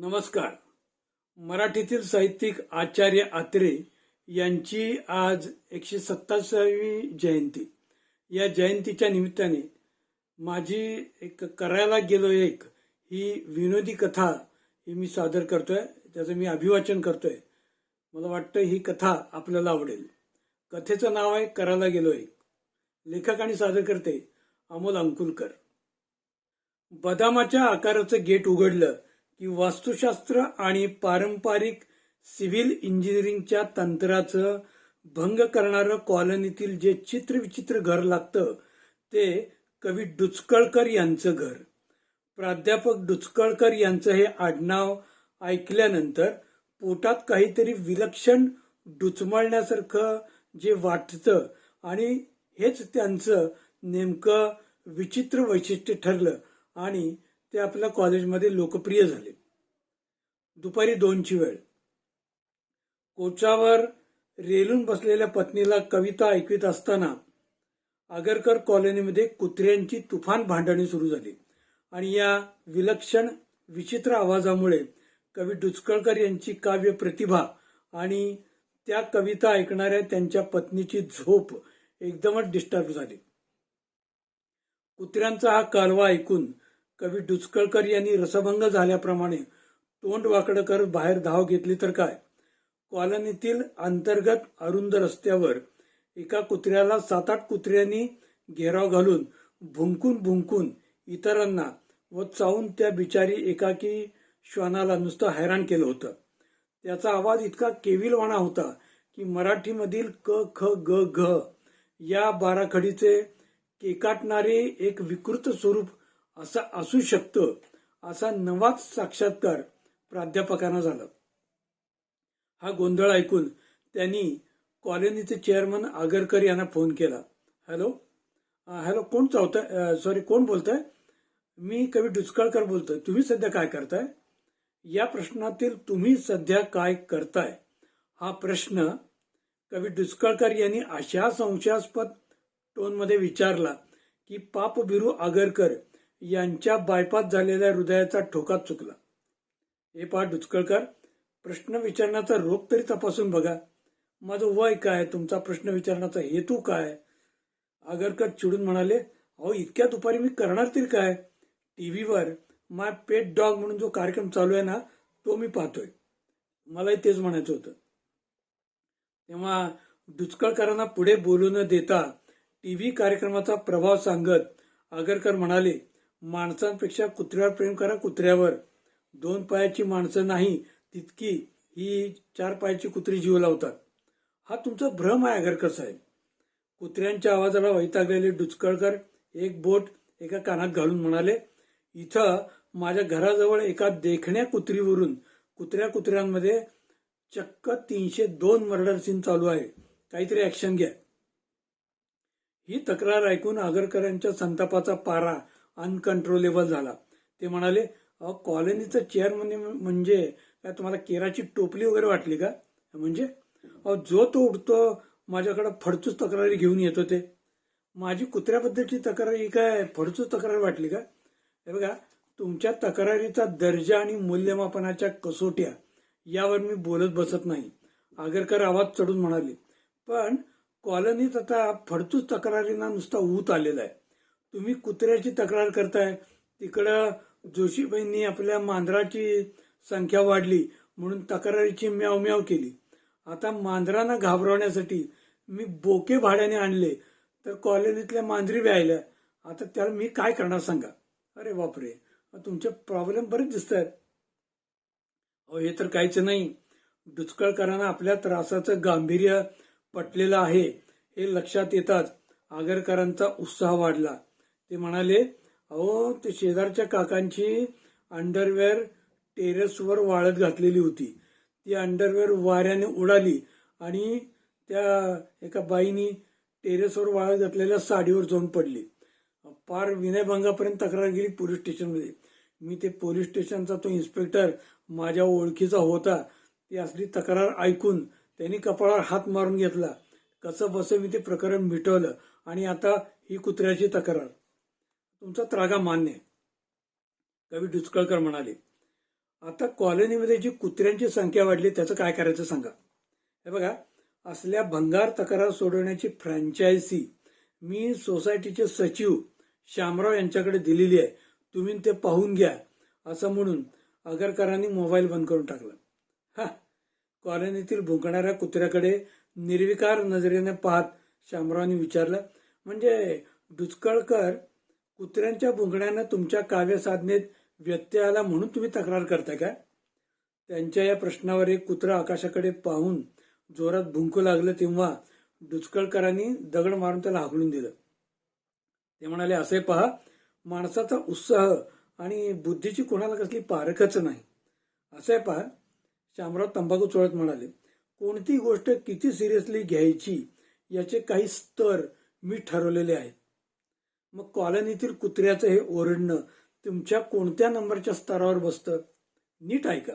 नमस्कार. मराठीतील साहित्यिक आचार्य आत्रे यांची आज एकशे सत्तावीसावी जयंती. या जयंतीच्या निमित्ताने माझी एक करायला गेलो एक ही विनोदी कथा ही मी सादर करतोय त्याचं मी अभिवाचन करतोय. मला वाटतं ही कथा आपल्याला आवडेल. कथेचं नाव आहे करायला गेलो एक. लेखक आणि सादर करते अमोल अंकुलकर. बदामाच्या आकाराचं गेट उघडलं की वास्तुशास्त्र आणि पारंपरिक सिव्हिल इंजिनिअरिंगच्या तंत्राचं भंग करणारं कॉलनीतील जे चित्रविचित्र घर लागतं ते कवी डुचकळकर यांचं घर. प्राध्यापक डुचकळकर यांचं हे आडनाव ऐकल्यानंतर पोटात काहीतरी विलक्षण डुचमळण्यासारखं जे वाटतं आणि हेच त्यांचं नेमकं विचित्र वैशिष्ट्य ठरलं आणि ते आपल्या कॉलेजमध्ये लोकप्रिय झाले. दुपारी दोनची वेळ. कोचावर रेलून बसलेल्या पत्नीला कविता ऐकवीत असताना आगरकर कॉलनीमध्ये कुत्र्यांची तुफान भांडणी सुरू झाली आणि या विलक्षण विचित्र आवाजामुळे कवी डुचकळकर यांची काव्य प्रतिभा आणि त्या कविता ऐकणाऱ्या त्यांच्या पत्नीची झोप एकदमच डिस्टर्ब झाली. कुत्र्यांचा हा कालवा ऐकून कवी डुचकळकर यांनी रसभंग झाल्याप्रमाणे तोंड वाकडं करत बाहेर धाव घेतली तर काय? कॉलनीतील अंतर्गत अरुंद रस्त्यावर एका कुत्र्याला सात आठ कुत्र्यांनी घेराव घालून भुंकून भुंकून इतरांना व चावून त्या बिचारी एकाकी श्वानाला नुसतं हैराण केलं होतं. त्याचा आवाज इतका केविलवाणा होता की मराठीमधील क ख ग घ या बाराखडीचे केकाटणारे एक विकृत स्वरूप असा असू शकतं असा नवाच साक्षात्कार प्राध्यापकांना झाला. हा गोंधळ ऐकून त्यांनी कॉलनीचे चेअरमन आगरकर यांना फोन केला. हॅलो? हॅलो कोण चावताय? सॉरी कोण बोलताय? मी कवी डुचकळकर बोलतोय. तुम्ही सध्या काय करताय? या प्रश्नातील तुम्ही सध्या काय करताय? हा प्रश्न कवी डुचकळकर यांनी अशा संशयास्पद टोनमध्ये विचारला की पापबिरू आगरकर यांच्या बायपास झालेल्या हृदयाचा ठोका चुकला. हे पहा डुचकळकर प्रश्न विचारण्याचा रोग तरी तपासून बघा. माझं वय काय? तुमचा प्रश्न विचारण्याचा हेतू काय? आगरकर चिडून म्हणाले अहो इतक्या दुपारी मी करणार तरी काय? टीव्हीवर माय पेट डॉग म्हणून जो कार्यक्रम चालू आहे ना तो मी पाहतोय. मलाही तेच म्हणायचं होतं. तेव्हा डुचकळकरांना पुढे बोलू न देता टीव्ही कार्यक्रमाचा प्रभाव सांगत आगरकर म्हणाले माणसांपेक्षा कुत्र्यावर प्रेम करा कुत्र्यावर. दोन पायाची माणसं नाही तितकी ही चार पायाची कुत्री जीव लावतात. हा तुमचा भ्रम आहे आगरकर साहेब. कुत्र्यांच्या आवाजाला वैतागलेले डुचकळकर एक बोट एका कानात घालून म्हणाले इथं माझ्या घराजवळ एका देखण्या कुत्रीवरून कुत्र्या कुत्र्यांमध्ये चक्क तीनशे दोन मर्डर सीन चालू आहे. काहीतरी ऍक्शन घ्या. ही तक्रार ऐकून आगरकरांच्या संतापाचा पारा अनकंट्रोलेबल झाला. ते म्हणाले अहो कॉलनीचं चेअरमन म्हणजे काय तुम्हाला केराची टोपली वगैरे वाटली का? म्हणजे अहो जो तो उडतो माझ्याकडे फडचूच तक्रारी घेऊन येतो ते. माझी कुत्र्याबद्दलची तक्रार ही काय फडचूच तक्रार वाटली का? हे बघा तुमच्या तक्रारीचा दर्जा आणि मूल्यमापनाच्या कसोट्या यावर मी बोलत बसत नाही. आगरकर आवाज चढून म्हणाले पण कॉलनीत आता फडतूस तक्रारींना नुसता ऊत आलेला आहे. तुम्ही कुत्र्याची तक्रार करताय. तिकडं जोशीबाईंनी आपल्या मांजराची संख्या वाढली म्हणून तक्रारीची म्याव म्याव केली. आता मांजरांना घाबरवण्यासाठी मी बोके भाड्याने आणले तर कॉलनीतल्या मांजरी व्यायल्या आता त्याला मी काय करणार सांगा. अरे बापरे तुमचे प्रॉब्लेम बरेच दिसत आहेत अहो हे तर काहीच नाही. डुचकळकरांना आपल्या त्रासाचं गांभीर्य पटलेलं आहे हे लक्षात येताच आगरकरांचा उत्साह वाढला. ते म्हणाले अहो ते शेजारच्या काकांची अंडरवेअर टेरेसवर वाळत घातलेली होती. ती अंडरवेअर वाऱ्याने उडाली आणि त्या एका बाईनी टेरेसवर वाळत घातलेल्या साडीवर जाऊन पडली. पार विनयभंगापर्यंत तक्रार गेली पोलीस स्टेशनमध्ये. मी ते पोलीस स्टेशनचा तो इन्स्पेक्टर माझ्या ओळखीचा होता. ती असली तक्रार ऐकून त्यांनी कपाळावर हात मारून घेतला. कसं बसं मी ते प्रकरण मिटवलं आणि आता ही कुत्र्याची तक्रार. तुमचा त्रागा मान्य कवी डुचकळकर म्हणाले आता कॉलनीमध्ये जी कुत्र्यांची संख्या वाढली त्याचं काय करायचं सांगा? हे बघा असल्या भंगार तक्रार सोडवण्याची फ्रँचायझी मी सोसायटीचे सचिव श्यामराव यांच्याकडे दिलेली आहे. तुम्ही ते पाहून घ्या. असं म्हणून आगरकरांनी मोबाईल बंद करून टाकला. हा कॉलनीतील भुंकणाऱ्या कुत्र्याकडे निर्विकार नजरेने पाहत शामरावांनी विचारलं म्हणजे डुचकळकर कुत्र्यांच्या भुंकण्यानं तुमच्या काव्यसाधनेत व्यत्यय आला म्हणून तुम्ही तक्रार करताय का? त्यांच्या या प्रश्नावर एक कुत्र आकाशाकडे पाहून जोरात भुंकू लागलं तेव्हा डुचकळकरांनी दगड मारून त्याला हाकलून दिलं. ते म्हणाले असे पहा माणसाचा उत्साह आणि बुद्धीची कोणाला कसली पारखच नाही. असे पहा शामराव तंबाखू चोळत म्हणाले कोणती गोष्ट किती सिरियसली घ्यायची याचे काही स्तर मी ठरवलेले आहेत. मग कॉलनीतील कुत्र्याचं हे ओरडणं तुमच्या कोणत्या नंबरच्या स्तरावर बसतं? नीट ऐका.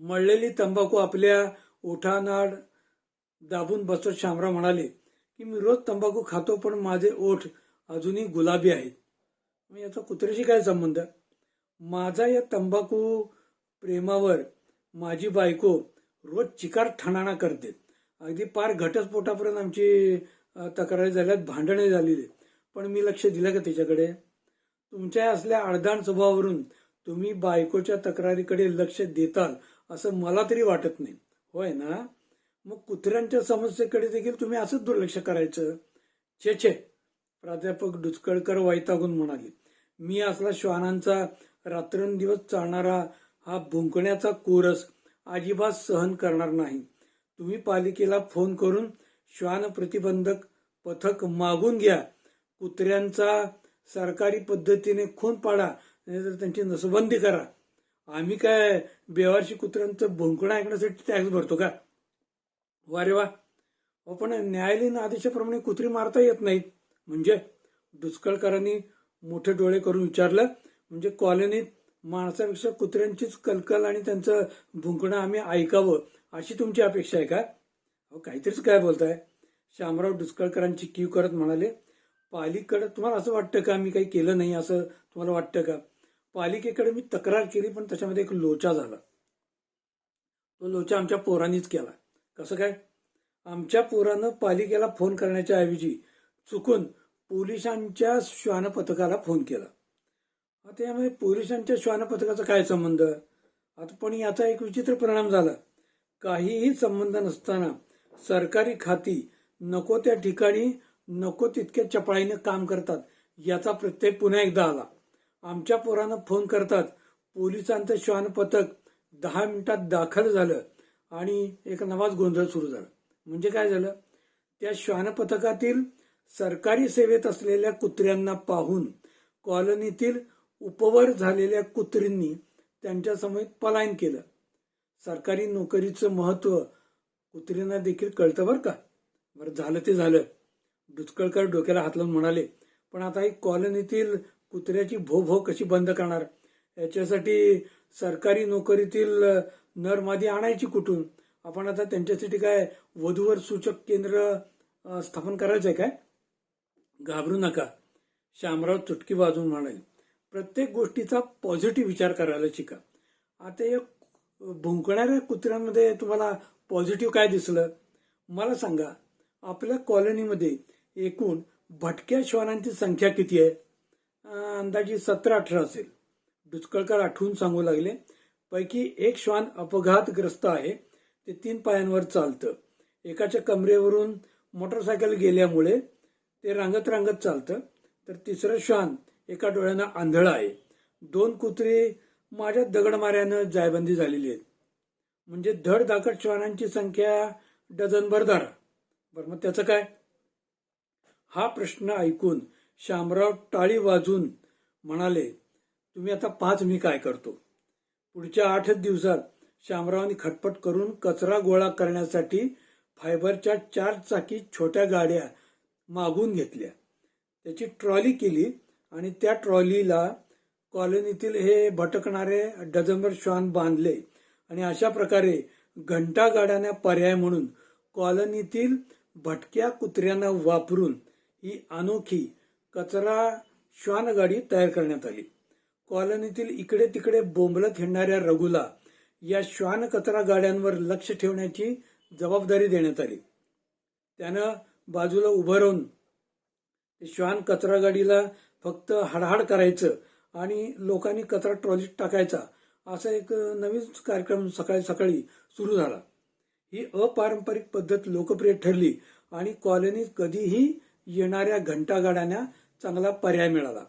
मळलेली तंबाखू आपल्या ओठानाड दाबून बसत शामराव म्हणाले की मी रोज तंबाखू खातो पण माझे ओठ अजूनही गुलाबी आहेत. मग याचा कुत्र्याशी काय संबंध? माझा या तंबाखू प्रेमावर माझी बायको रोज चिकार ठणाणा करते. अगदी पार घटस्फोटापर्यंत आमची तक्रारी झाल्यात भांडणे झालेली पण मी लक्ष दिलं का त्याच्याकडे तुमच्या असल्या अडदाण स्वभावावरून तुम्ही बायकोच्या तक्रारीकडे लक्ष देताल असं मला तरी वाटत नाही. होय ना? मग कुत्र्यांच्या समस्येकडे देखील तुम्ही असंच दुर्लक्ष करायचं? छे छे. प्राध्यापक डुचकळकर वैतागून म्हणाले मी असला श्वानांचा रात्रंदिवस चालणारा हा भुंकण्याचा कोरस अजिबात सहन करणार नाही. तुम्ही पालिकेला फोन करून श्वान प्रतिबंधक पथक मागून घ्या कुत्र्यांचा सरकारी पद्धतीने खून पाडा नाहीतर त्यांची नसबंदी करा. आम्ही काय बेवारशी कुत्र्यांचं भुंकणं ऐकण्यासाठी टॅक्स भरतो का? वा रे वा. अहो, पण न्यायालयीन आदेशाप्रमाणे कुत्री मारता येत नाहीत म्हणजे? दुष्काळकरांनी मोठे डोळे करून विचारलं. म्हणजे कॉलनीत माणसापेक्षा कुत्र्यांचीच कलकल आणि त्यांचं भुंकणं आम्ही ऐकावं अशी तुमची अपेक्षा आहे का? अहो काहीतरीच काय बोलताय. शामराव डुसकळकरांची कीव करत म्हणाले पालिकेकडे तुम्हाला असं वाटतं का? मी काही केलं नाही असं तुम्हाला वाटतं का? पालिकेकडे मी तक्रार केली पण त्याच्यामध्ये एक लोचा झाला. तो लोचा आमच्या पोरांनीच केला. कसं काय? आमच्या पोरानं पालिकेला फोन करण्याच्या ऐवजी चुकून पोलिसांच्या श्वान पथकाला फोन केला. आता यामध्ये पोलिसांच्या श्वान पथकाचा काय संबंध? आता पण याचा एक विचित्र परिणाम झाला. काहीही संबंध नसताना सरकारी खाती नको त्या ठिकाणी नको तितक्या चपळाईनं काम करतात. याचा प्रत्यय पुन्हा एकदा आला. आमच्या पोरानं फोन करतात. पोलिसांचं श्वान पथक दहा मिनिटात दाखल झालं आणि एक नवाच गोंधळ सुरू झाला. म्हणजे काय झालं? त्या श्वान पथकातील सरकारी सेवेत असलेल्या कुत्र्यांना पाहून कॉलनीतील उपवर झालेल्या कुत्रींनी त्यांच्या समेत पलायन केलं. सरकारी नोकरीचं महत्त्व कुत्रींना देखील कळतं बरं का? बरं झालं ते झालं. डुचकळकर डोक्याला हात लावून म्हणाले पण आता ही कॉलनीतील कुत्र्याची भो भो कशी बंद करणार? याच्यासाठी सरकारी नोकरीतील नर मादी आणायची कुठून? आपण आता त्यांच्यासाठी काय वधूवर सूचक केंद्र स्थापन करायचं आहे काय? घाबरू नका शामराव चुटकी वाजून म्हणाले. प्रत्येक गोष्टीचा पॉझिटिव्ह विचार करायला शिका. आता या भुंकणाऱ्या कुत्र्यांमध्ये तुम्हाला पॉझिटिव्ह काय दिसलं? मला सांगा आपल्या कॉलनीमध्ये एकूण भटक्या श्वानांची संख्या किती आहे? अंदाजे सतरा अठरा असेल. डुचकळकर आठवून सांगू लागले. पैकी एक श्वान अपघातग्रस्त आहे. ते तीन पायांवर चालतं. एकाच्या कमरेवरून मोटरसायकल गेल्यामुळे ते रांगत रांगत चालतं. तर तिसरं श्वान एका डोळ्यानं आंधळ आहे. दोन कुत्री माझ्या दगडमाऱ्यानं जायबंदी झालेली आहेत. म्हणजे धड दाकड श्वानांची संख्या डझनभर धरा. बरं मग त्याचं काय? हा प्रश्न ऐकून शामराव टाळी वाजून म्हणाले तुम्ही आता पाच मी काय करतो? पुढच्या आठच दिवसात शामरावांनी खटपट करून कचरा गोळा करण्यासाठी फायबरच्या चार चाकी छोट्या गाड्या मागून घेतल्या. त्याची ट्रॉली केली आणि त्या ट्रॉलीला कॉलनीतील हे भटकणारे डझनभर श्वान बांधले आणि अशा प्रकारे घंटा गाड्यांना पर्याय म्हणून कॉलनीतील भटक्या कुत्र्यांना वापरून ही अनोखी कचरा श्वानगाडी तयार करण्यात आली. कॉलनीतील इकडे तिकडे बोंबलत हिंडणाऱ्या रघुला या श्वान कचरा गाड्यांवर लक्ष ठेवण्याची जबाबदारी देण्यात आली. त्यानं बाजूला उभं राहून श्वान कचरा गाडीला फक्त हाडहाड करायचं आणि लोकांनी कचरा ट्रॉलीत टाकायचा असा एक नवीन कार्यक्रम सकाळी सकाळी सुरू झाला. ही अपारंपरिक पद्धत लोकप्रिय ठरली आणि कॉलनीत कधीही येणाऱ्या घंटागाड्यांना चांगला पर्याय मिळाला.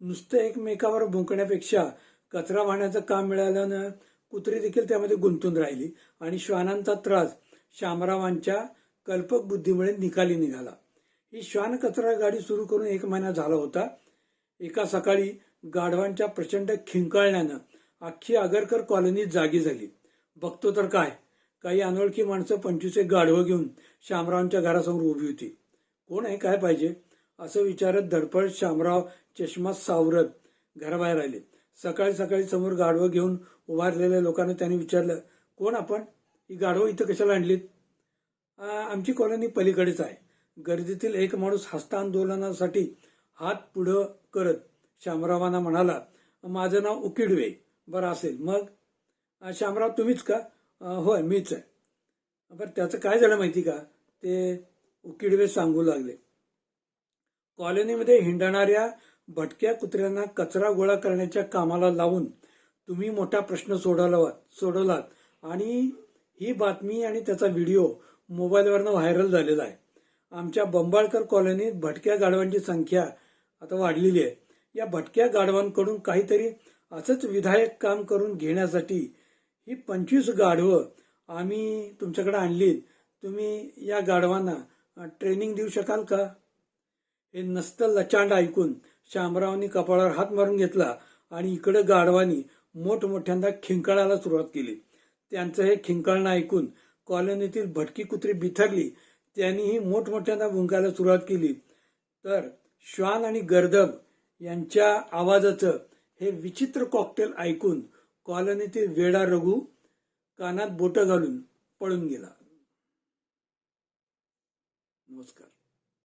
नुसतं एकमेकावर भुंकण्यापेक्षा कचरा वाहण्याचं काम मिळाल्यानं कुत्री देखील त्यामध्ये गुंतून राहिली आणि श्वानांचा त्रास शामरावांच्या कल्पक बुद्धीमुळे निकाली निघाला. ही श्वान कचरा गाडी सुरू करून एक महिना झाला होता. एका सकाळी गाढवांच्या प्रचंड खिंकाळण्यानं अख्खी आगरकर कॉलनी जागी झाली. बघतो तर काय काही अनोळखी माणसं पंचवीस एक गाढवं घेऊन शामरावांच्या घरासमोर उभी होती. कोण आहे? काय पाहिजे? असं विचारत धडपड शामराव चष्मा सावरत घराबाहेर आले. सकाळी सकाळी समोर गाढवं घेऊन उभारलेल्या लोकांना त्यांनी विचारलं कोण आपण? ही गाढवं इथं कशाला आणलीत? आमची कॉलनी पलीकडेच आहे. गर्दीतील एक माणूस हस्तांदोलनासाठी हात पुढं करत शामरावांना म्हणाला माझं नाव उकिडवे. बरं असेल. मग? शामराव तुम्हीच का? होय मीच आहे. बरं त्याचं काय झालं माहिती का? ते उकिडवे सांगू लागले. कॉलनीमध्ये हिंडणाऱ्या भटक्या कुत्र्यांना कचरा गोळा करण्याच्या कामाला लावून तुम्ही मोठा प्रश्न सोडवला सोडवलात आणि ही बातमी आणि त्याचा व्हिडिओ मोबाईलवरनं व्हायरल झालेला आहे. आमच्या बंबाळकर कॉलनीत भटक्या गाढवांची संख्या आता वाढलेली आहे. या भटक्या गाढवांकडून काहीतरी असंच विधायक काम करून घेण्यासाठी ही पंचवीस गाढवं आम्ही तुमच्याकडे आणलीत. तुम्ही या गाढवांना ट्रेनिंग देऊ शकाल का? हे नसतं लचांड ऐकून शामरावांनी कपाळावर हात मारून घेतला आणि इकडे गाढवानी मोठमोठ्यांदा खिंकाळायला सुरुवात केली. त्यांचं हे खिंकाळणं ऐकून कॉलनीतील भटकी कुत्री बिथरली. त्यांनीही मोठमोठ्यांदा भुंकायला सुरुवात केली. तर श्वान आणि गर्दब यांच्या आवाजाचं हे विचित्र कॉकटेल ऐकून कॉलनीतील वेडा रघु कानात बोटं घालून पळून गेला. नमस्कार